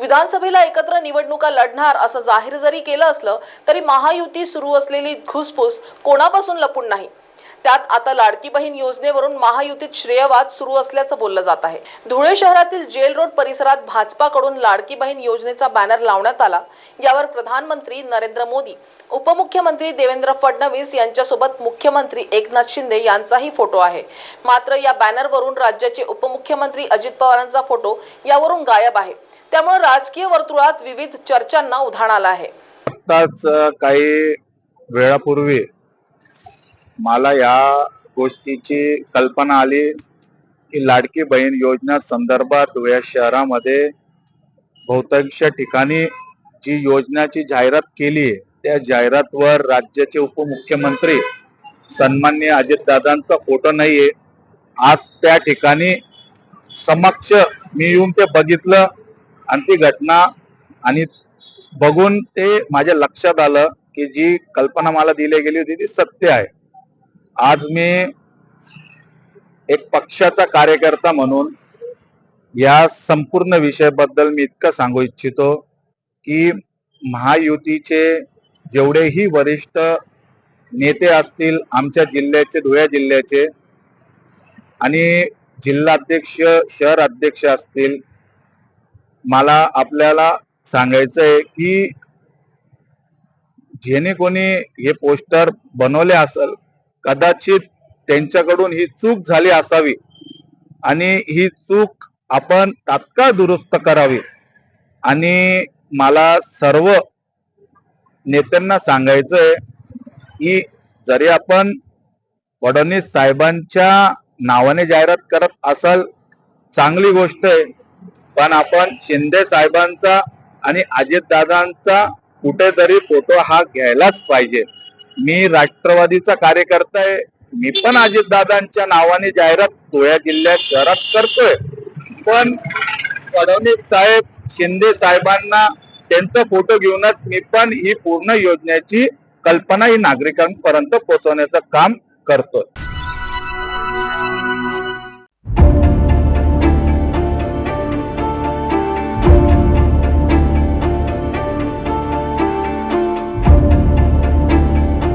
विधानसभेला एकत्र निवडणुका लढणार असं जाहीर जरी केलं असलं तरी महायुती सुरू असलेली घुसफूस कोणापासून लपून नाही? त्यात आता लाडकी बहीण योजनेवरून महायुतीत श्रेयवाद सुरू असल्याचं बोललं जात आहे. धुळे शहरातील जेल रोड परिसरात भाजपाकडून लाडकी बहीण योजनेचा बॅनर लावण्यात आला. यावर प्रधानमंत्री नरेंद्र मोदी उपमुख्यमंत्री देवेंद्र फडणवीस यांच्यासोबत मुख्यमंत्री एकनाथ शिंदे यांचाही फोटो आहे. मात्र या बॅनरवरून राज्याचे उपमुख्यमंत्री अजित पवारांचा फोटो यावरून गायब आहे. त्यामुळे राजकीय वर्तुळात विविध चर्चांना उधाण आलं आहे. आत्ताच काही वेळापूर्वी मला या गोष्टीची कल्पना आली की लाडकी बहीण योजना संदर्भात धुळे शहरामध्ये बहुतांश ठिकाणी जी योजनाची जाहिरात केली आहे त्या जाहिरातवर राज्याचे उपमुख्यमंत्री सन्मान्य अजितदादांचा फोटो नाहीये. आज त्या ठिकाणी समक्ष मी येऊन ते बघितलं. आणि ती घटना आणि बघून ते माझ्या लक्षात आलं की जी कल्पना मला दिली गेली होती ती सत्य आहे. आज मी एक पक्षाचा कार्यकर्ता म्हणून या संपूर्ण विषयाबद्दल मी इतकं सांगू इच्छितो की महायुतीचे जेवढेही वरिष्ठ नेते असतील आमच्या जिल्ह्याचे धुळे जिल्ह्याचे आणि जिल्हाध्यक्ष शहर अध्यक्ष असतील मला आपल्याला सांगायचं आहे की जेणे कोणी हे पोस्टर बनवले असेल कदाचित त्यांच्याकडून ही चूक झाली असावी आणि ही चूक आपण तात्काळ दुरुस्त करावी. आणि मला सर्व नेत्यांना सांगायचंय की जरी आपण फडणवीस साहेबांच्या नावाने जाहिरात करत असाल चांगली गोष्ट आहे पण आपण शिंदे साहेबांचा आणि अजितदादांचा कुठेतरी फोटो हा घ्यायलाच पाहिजे. मी राष्ट्रवादीचा कार्यकर्ता आहे. मी पण अजितदादांच्या नावाने जाहिरात धुळ्या जिल्ह्यात शहरात करतोय. पण फडणवीस साहेब शिंदे साहेबांना त्यांचा फोटो घेऊनच मी पण ही पूर्ण योजनेची कल्पना ही नागरिकांपर्यंत पोहोचवण्याचं काम करतोय.